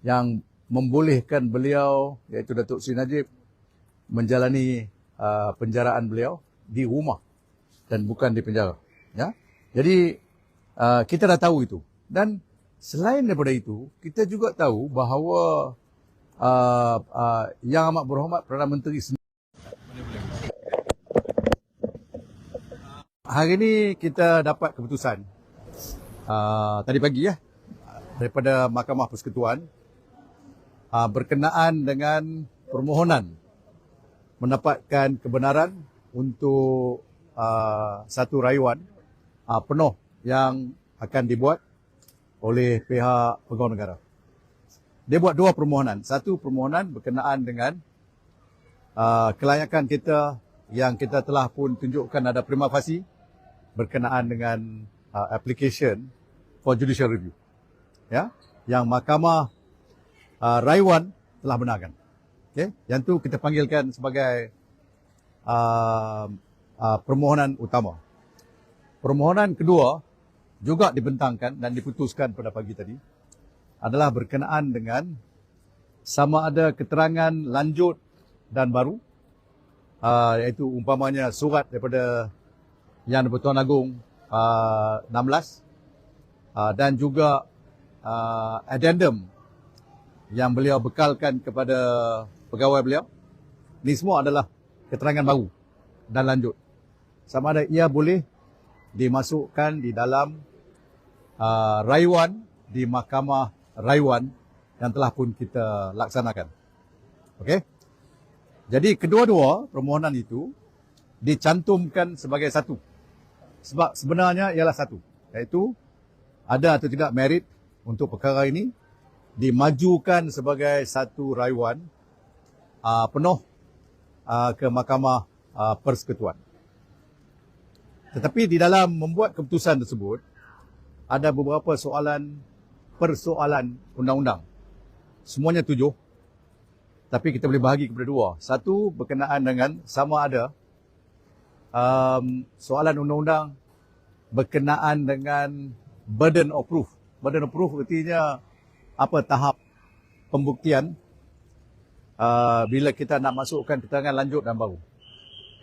yang membolehkan beliau iaitu Datuk Sri Najib menjalani uh, penjaraan beliau di rumah dan bukan di penjara. Ya? Jadi uh, kita dah tahu itu. Dan selain daripada itu kita juga tahu bahawa uh, uh, yang amat berhormat Perdana Menteri hari ini kita dapat keputusan. Uh, tadi pagi ya daripada Mahkamah Persekutuan uh, berkenaan dengan permohonan mendapatkan kebenaran untuk uh, satu rayuan uh, penuh yang akan dibuat oleh pihak pegawai negara. Dia buat dua permohonan. Satu permohonan berkenaan dengan uh, kelayakan kita yang kita telah pun tunjukkan ada prima facie berkenaan dengan uh, application for judicial review. Ya, yang mahkamah uh, rayuan telah benarkan. Okay? Yang tu kita panggilkan sebagai uh, uh, permohonan utama. Permohonan kedua juga dibentangkan dan diputuskan pada pagi tadi adalah berkenaan dengan sama ada keterangan lanjut dan baru uh, iaitu umpamanya surat daripada Yang di-Pertuan Agong uh, 16 uh, dan juga uh, addendum yang beliau bekalkan kepada pegawai beliau. Ini semua adalah keterangan baru dan lanjut. Sama ada ia boleh dimasukkan di dalam uh, rayuan di Mahkamah Rayuan yang telah pun kita laksanakan. Okey. Jadi kedua-dua permohonan itu dicantumkan sebagai satu. Sebab sebenarnya ialah satu. Iaitu ada atau tidak merit untuk perkara ini dimajukan sebagai satu rayuan uh, penuh uh, ke Mahkamah uh, Persekutuan. Tetapi di dalam membuat keputusan tersebut ada beberapa soalan persoalan undang-undang. Semuanya tujuh. Tapi kita boleh bahagi kepada dua. Satu berkenaan dengan sama ada um, soalan undang-undang berkenaan dengan burden of proof. Burden of proof artinya apa tahap pembuktian uh, bila kita nak masukkan keterangan lanjut dan baru.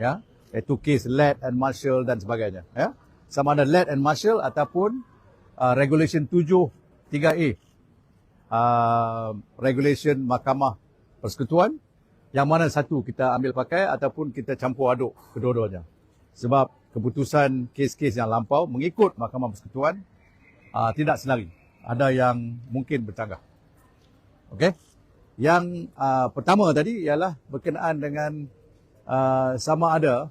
Ya, iaitu kes Led and Marshall dan sebagainya. Ya, sama ada Led and Marshall ataupun uh, Regulation 7 3A. Uh, regulation Mahkamah Persekutuan yang mana satu kita ambil pakai ataupun kita campur aduk kedua-duanya. Sebab keputusan kes-kes yang lampau mengikut Mahkamah Persekutuan uh, tidak senari ada yang mungkin bercanggah. Okey. Yang uh, pertama tadi ialah berkenaan dengan uh, sama ada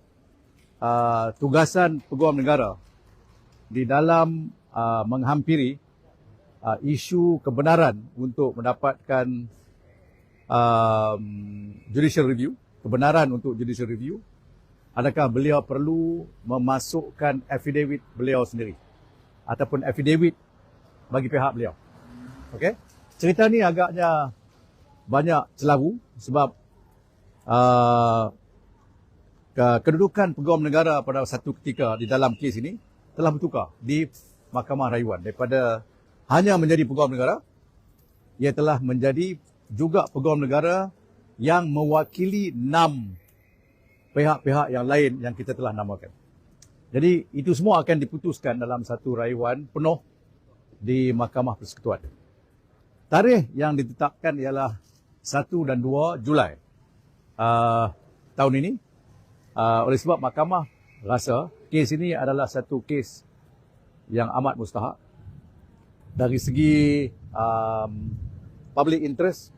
uh, tugasan peguam negara di dalam uh, menghampiri uh, isu kebenaran untuk mendapatkan um, judicial review, kebenaran untuk judicial review, adakah beliau perlu memasukkan affidavit beliau sendiri ataupun affidavit bagi pihak beliau. Okey. Cerita ni agaknya banyak celaru sebab uh, kedudukan peguam negara pada satu ketika di dalam kes ini telah bertukar di Mahkamah Rayuan daripada hanya menjadi peguam negara ia telah menjadi juga peguam negara yang mewakili enam pihak-pihak yang lain yang kita telah namakan. Jadi itu semua akan diputuskan dalam satu rayuan penuh di Mahkamah Persekutuan. Tarikh yang ditetapkan ialah 1 dan 2 Julai uh, tahun ini. Uh, oleh sebab mahkamah rasa kes ini adalah satu kes yang amat mustahak dari segi um, public interest,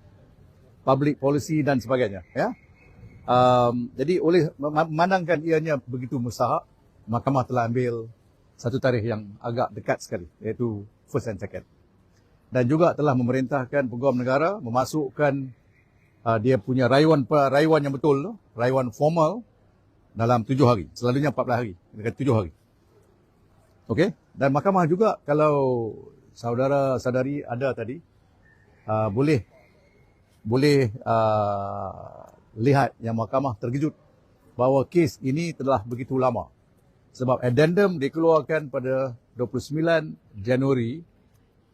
public policy dan sebagainya. Ya. Um, jadi oleh memandangkan ianya begitu mustahak, mahkamah telah ambil satu tarikh yang agak dekat sekali iaitu first and second. Dan juga telah memerintahkan peguam negara memasukkan uh, dia punya rayuan rayuan yang betul tu, rayuan formal dalam tujuh hari. Selalunya 14 hari, dekat tujuh hari. Okey? Dan mahkamah juga kalau saudara-saudari ada tadi uh, boleh boleh uh, lihat yang mahkamah terkejut bahawa kes ini telah begitu lama. Sebab addendum dikeluarkan pada 29 Januari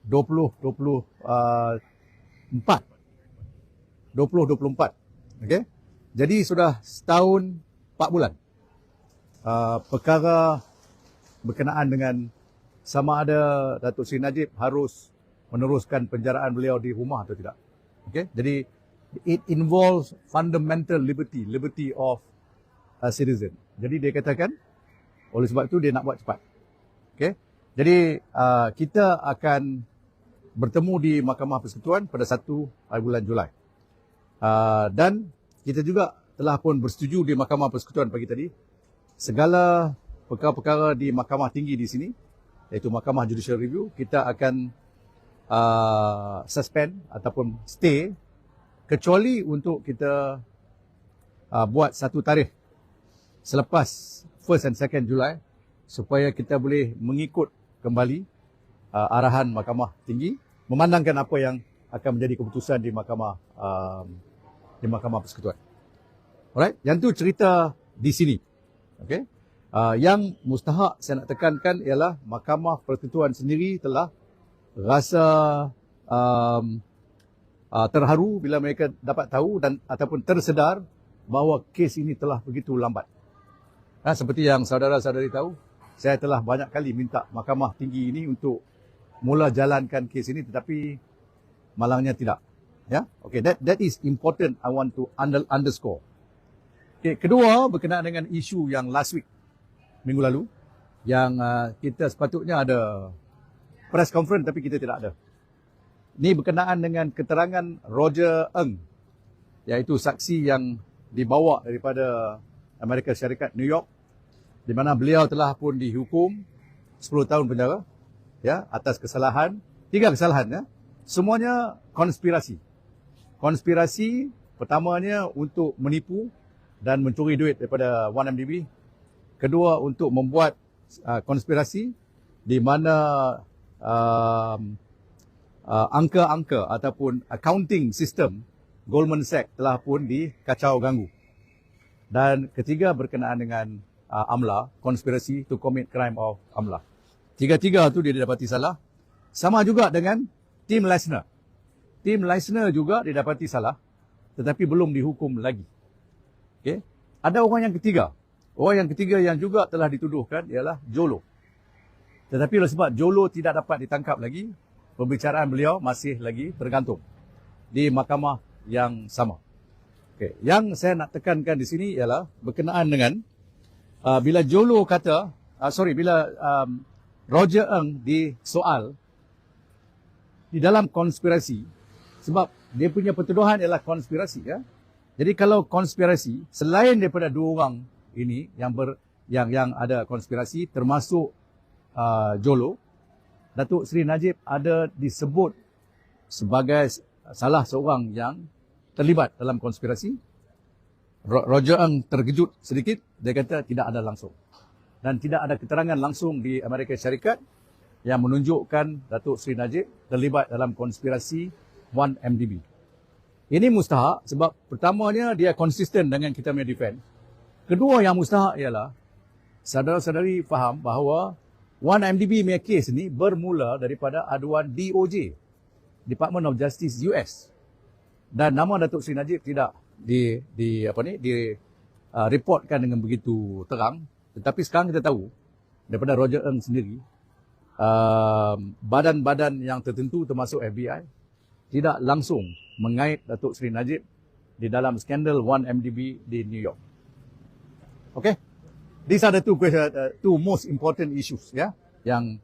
2023 2024. Okey. Jadi sudah setahun 4 bulan. Uh, perkara berkenaan dengan sama ada Datuk Seri Najib harus meneruskan penjaraan beliau di rumah atau tidak. Okey. Jadi it involves fundamental liberty, liberty of a citizen. Jadi dia katakan oleh sebab itu dia nak buat cepat. Okey. Jadi uh, kita akan bertemu di Mahkamah Persekutuan pada 1 bulan Julai. Uh, dan kita juga telah pun bersetuju di Mahkamah Persekutuan pagi tadi segala perkara-perkara di Mahkamah Tinggi di sini iaitu Mahkamah Judicial Review kita akan uh, suspend ataupun stay kecuali untuk kita uh, buat satu tarikh selepas 1st and 2nd Julai supaya kita boleh mengikut kembali uh, arahan Mahkamah Tinggi memandangkan apa yang akan menjadi keputusan di Mahkamah um, di Mahkamah Persekutuan. Alright, yang tu cerita di sini. Okay. Uh, yang mustahak saya nak tekankan ialah Mahkamah Persekutuan sendiri telah rasa um, uh, terharu bila mereka dapat tahu dan ataupun tersedar bahawa kes ini telah begitu lambat. Ha, seperti yang saudara-saudari tahu, saya telah banyak kali minta mahkamah tinggi ini untuk mula jalankan kes ini tetapi malangnya tidak. Ya, okay, that that is important. I want to under, underscore. Okay, kedua berkenaan dengan isu yang last week minggu lalu yang uh, kita sepatutnya ada press conference tapi kita tidak ada. Ini berkenaan dengan keterangan Roger Eng iaitu saksi yang dibawa daripada Amerika Syarikat New York di mana beliau telah pun dihukum 10 tahun penjara ya atas kesalahan. Tiga kesalahan ya. Semuanya konspirasi. Konspirasi pertamanya untuk menipu dan mencuri duit daripada 1MDB kedua untuk membuat uh, konspirasi di mana uh, uh, angka-angka ataupun accounting system Goldman Sachs telah pun dikacau ganggu. Dan ketiga berkenaan dengan uh, AMLA, konspirasi to commit crime of AMLA. Tiga-tiga tu dia didapati salah. Sama juga dengan Tim Lesner. Tim Lesner juga didapati salah tetapi belum dihukum lagi. Okay? Ada orang yang ketiga. Orang yang ketiga yang juga telah dituduhkan ialah Jolo. Tetapi oleh sebab Jolo tidak dapat ditangkap lagi, pembicaraan beliau masih lagi tergantung di mahkamah yang sama. Okay. Yang saya nak tekankan di sini ialah berkenaan dengan uh, bila Jolo kata, uh, sorry, bila um, Roger Eng disoal di dalam konspirasi, sebab dia punya pertuduhan ialah konspirasi. Ya? Jadi kalau konspirasi, selain daripada dua orang ini yang ber, yang yang ada konspirasi, termasuk uh, Jolo, Datuk Seri Najib ada disebut sebagai salah seorang yang terlibat dalam konspirasi Roger Eng terkejut sedikit, dia kata tidak ada langsung. Dan tidak ada keterangan langsung di Amerika Syarikat yang menunjukkan Datuk Seri Najib terlibat dalam konspirasi 1MDB. Ini mustahak sebab pertamanya dia konsisten dengan kita punya defense. Kedua yang mustahak ialah saudara-saudari faham bahawa 1MDB punya kes ini bermula daripada aduan DOJ, Department of Justice US. Dan nama Datuk Seri Najib tidak di di apa ni di uh, reportkan dengan begitu terang tetapi sekarang kita tahu daripada Roger Eng sendiri uh, badan-badan yang tertentu termasuk FBI tidak langsung mengait Datuk Seri Najib di dalam skandal 1MDB di New York. Okay? These are the two question, uh, two most important issues ya yang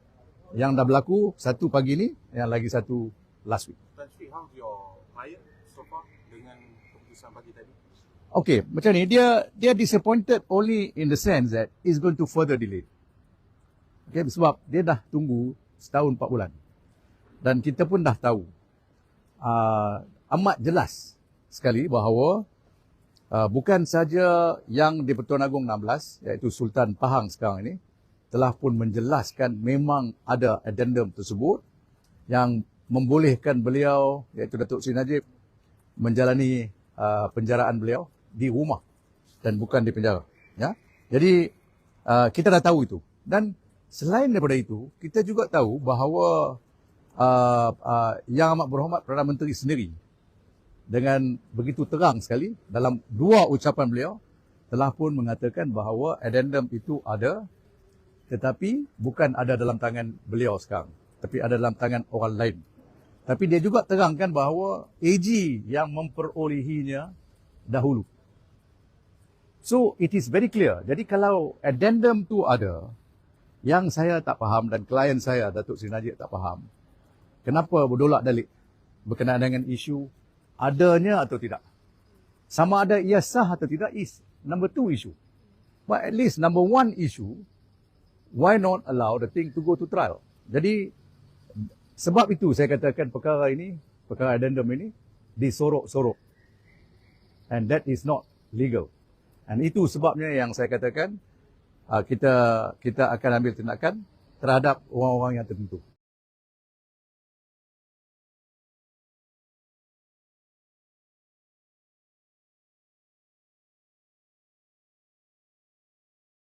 yang dah berlaku satu pagi ni yang lagi satu last week. Tan Sri, how's your client keputusan pagi tadi? Okay, macam ni dia dia disappointed only in the sense that it's going to further delay. Okay, sebab dia dah tunggu setahun empat bulan. Dan kita pun dah tahu uh, amat jelas sekali bahawa uh, bukan saja yang di Pertuan Agong 16 iaitu Sultan Pahang sekarang ini telah pun menjelaskan memang ada addendum tersebut yang membolehkan beliau iaitu Datuk Seri Najib menjalani uh, penjaraan beliau di rumah dan bukan di penjara. Ya, jadi uh, kita dah tahu itu. Dan selain daripada itu, kita juga tahu bahawa uh, uh, Yang Amat Berhormat Perdana Menteri sendiri dengan begitu terang sekali dalam dua ucapan beliau telah pun mengatakan bahawa addendum itu ada tetapi bukan ada dalam tangan beliau sekarang tapi ada dalam tangan orang lain. Tapi dia juga terangkan bahawa AG yang memperolehinya dahulu. So it is very clear. Jadi kalau addendum tu ada yang saya tak faham dan klien saya Datuk Seri Najib tak faham. Kenapa berdolak dalik berkenaan dengan isu adanya atau tidak. Sama ada ia sah atau tidak is number two issue. But at least number one issue, why not allow the thing to go to trial? Jadi sebab itu saya katakan perkara ini, perkara addendum ini disorok-sorok. And that is not legal. And itu sebabnya yang saya katakan uh, kita kita akan ambil tindakan terhadap orang-orang yang tertentu.